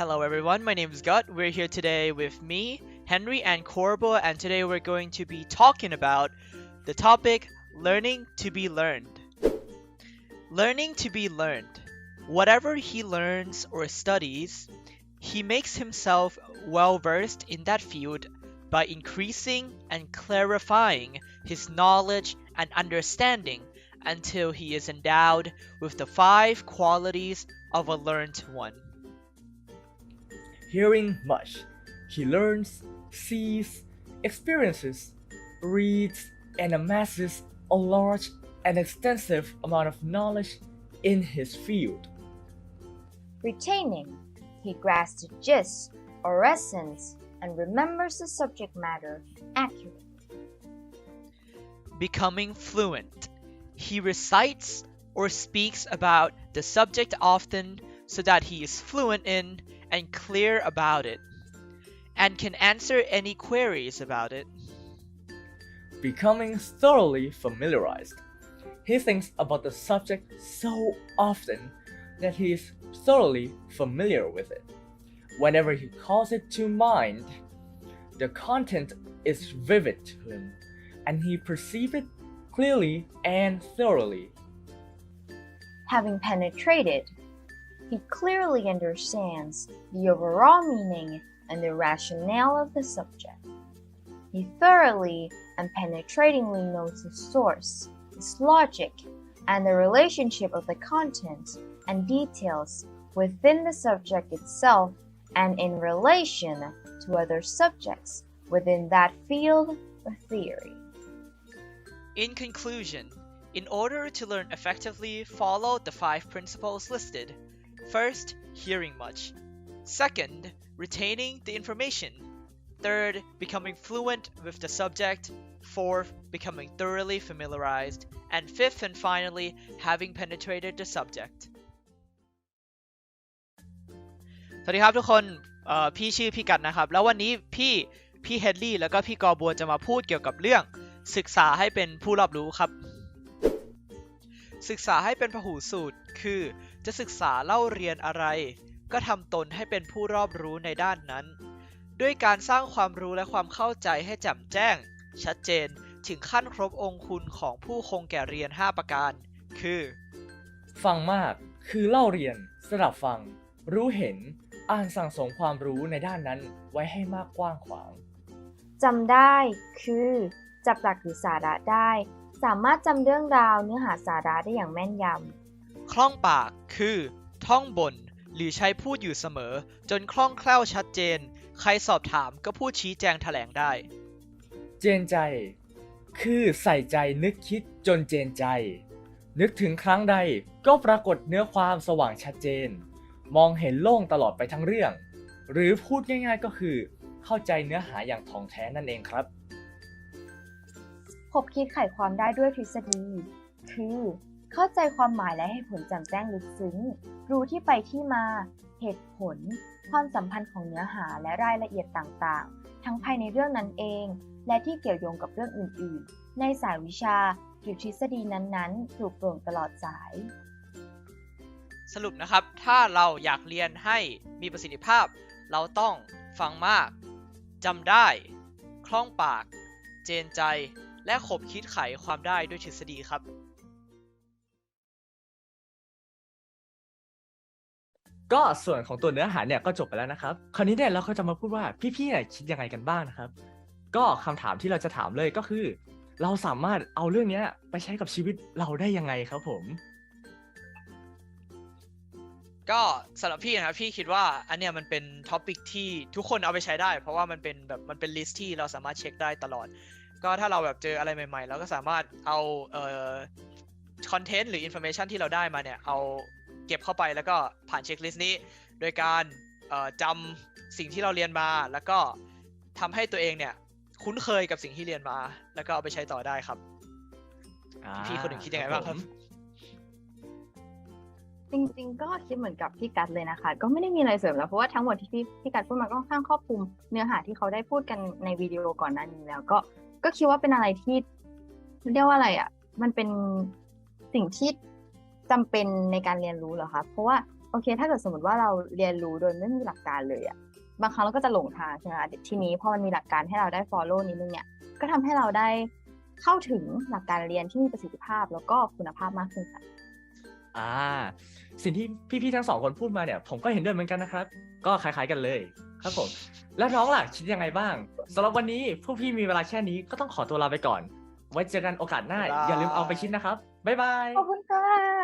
Hello everyone, my name is Gut. We're here today with me, Henry, and Corbo, and today we're going to be talking about the topic learning to be learned. Learning to be learned. Whatever he learns or studies, he makes himself well versed in that field by increasing and clarifying his knowledge and understanding until he is endowed with the five qualities of a learned one. Hearing much, he learns, sees, experiences, reads, and amasses a large and extensive amount of knowledge in his field. Retaining, he grasps the gist or essence and remembers the subject matter accurately. Becoming fluent. He recites or speaks about the subject often so that he is fluent in and clear about it, and can answer any queries about it. Becoming thoroughly familiarized. He thinks about the subject so often that he is thoroughly familiar with it. Whenever he calls it to mind, the content is vivid to him, and he perceives it clearly and thoroughly. Having penetrated, he clearly understands the overall meaning and the rationale of the subject. He thoroughly and penetratingly knows the source, its logic, and the relationship of the content and details within the subject itself and in relation to other subjects within that field or theory. In conclusion, in order to learn effectively, follow the five principles listed. First, hearing much. Second, retaining the information. Third, becoming fluent with the subject. Fourth, becoming thoroughly familiarized. And fifth and finally, having penetrated the subject. สวัสดีครับทุกคนเอ่อพี่ชื่อพี่กัดนะครับ แล้ววันนี้พี่พี่เฮดลี่แล้วก็พี่กอบัวจะมาพูดเกี่ยวกับเรื่องศึกษาให้เป็นผู้รอบรู้ครับ ศึกษาให้เป็นพหูสูตร คือ จะศึกษาเล่าเรียนอะไร ก็ทำตนให้เป็นผู้รอบรู้ในด้านนั้น ด้วยการสร้างความรู้และความเข้าใจให้แจ่มแจ้ง ชัดเจนถึงขั้นครบองค์คุณของผู้คงแก่เรียน 5 ประการ คือ ฟังมากคือเล่าเรียนสดับฟัง รู้เห็น อ่านสั่งสมความรู้ในด้านนั้นไว้ให้มากกว้างขวางจำได้คือ จับหลักหรือสาระได้ สามารถจำเรื่องราวเนื้อหาสาระได้อย่างแม่นยำ คล่องปากคือ ท่องบน หรือใช้พูดอยู่เสมอ จนคล่องแคล่วชัดเจน ใครสอบถามก็พูดชี้แจงแถลงได้ เจนใจ คือใส่ใจนึกคิดจนเจนใจ นึกถึงครั้งใดก็ปรากฏเนื้อความสว่างชัดเจน มองเห็นโล่งตลอดไปทั้งเรื่อง หรือพูดง่ายๆก็คือ เข้าใจเนื้อหาอย่างท่องแท้นั่นเองครับคบคิดไขความได้ด้วยทฤษฎี คือ เข้าใจความหมายและให้ผลแจ่มแจ้งลึกซึ้ง รู้ที่ไปที่มา เหตุผล ความสัมพันธ์ของเนื้อหาและรายละเอียดต่างๆ ทั้งภายในเรื่องนั้นเอง และที่เกี่ยวโยงกับเรื่องอื่น ๆ ในสายวิชาหรือทฤษฎีนั้นๆถูกโปร่งตลอดสาย สรุปนะครับ ถ้าเราอยากเรียนให้มีประสิทธิภาพ เราต้องฟังมากจำได้ คล่องปาก เจนใจ และขบคิดไขความได้ด้วยทฤษฎีครับ ก็ส่วนของตัวเนื้อหาเนี่ยก็จบไปแล้วนะครับ คราวนี้เนี่ยเราก็จะมาพูดว่าพี่ๆเนี่ยคิดยังไงกันบ้างนะครับ ก็คำถามที่เราจะถามเลยก็คือ เราสามารถเอาเรื่องเนี้ยไปใช้กับชีวิตเราได้ยังไงครับผม ก็สำหรับพี่นะครับพี่คิดว่าอันเนี้ยมันเป็นท็อปิกที่ทุกคนเอาไปใช้ได้ เพราะว่ามันเป็นแบบมันเป็นลิสต์ที่เราสามารถเช็คได้ตลอด ก็ถ้าเราแบบเจออะไรใหม่ๆเราก็สามารถเอาเอ่อคอนเทนต์หรืออินโฟเมชันที่เราได้มาเนี่ยเอา เก็บเข้าไปแล้วก็ผ่านเช็คลิสต์นี้ โดยการเอ่อจำสิ่งที่เราเรียนมา แล้วก็ทำให้ตัวเองเนี่ยคุ้นเคยกับสิ่งที่เรียนมา แล้วก็เอาไปใช้ต่อได้ครับพี่คนหนึ่งคิดยังไงบ้างครับ จริงๆ ก็คิดเหมือนกับพี่กัดเลยนะคะ ก็ไม่ได้มีอะไรเสริมแล้วเพราะว่าทั้งหมดที่พี่พี่กัดพูดมาก็ค่อนข้างครอบคลุมเนื้อหาที่เขาได้พูดกันในวิดีโอก่อนหน้านี้แล้ว ก็ก็คิดว่าเป็นอะไรที่เรียกว่าอะไรอะ มันเป็นสิ่งที่ จำเป็นในการเรียนรู้เหรอคะเพราะว่าโอเค ถ้าเกิดสมมติว่าเราเรียนรู้โดยไม่มีหลักการเลยอะบางครั้งเราก็จะหลงทางใช่ไหมคะทีนี้พอมันมีหลักการให้เราได้ follow นิดนึงเนี่ยก็ทำให้เราได้เข้าถึงหลักการเรียนที่มีประสิทธิภาพแล้วก็คุณภาพมากขึ้นค่ะอ่า สิ่งที่พี่ๆทั้งสองคนพูดมาเนี่ย ผมก็เห็นด้วยเหมือนกันนะครับ ก็คล้าย ๆ กันเลยครับผม แล้วน้องล่ะคิดยังไงบ้างสำหรับวันนี้พวกพี่มีเวลาแค่นี้ก็ต้องขอตัวลาไปก่อน ไว้เจอกันโอกาสหน้าบ๊ายบายอย่าลืมเอาไปคิดนะครับบ๊ายบายขอบคุณค่ะ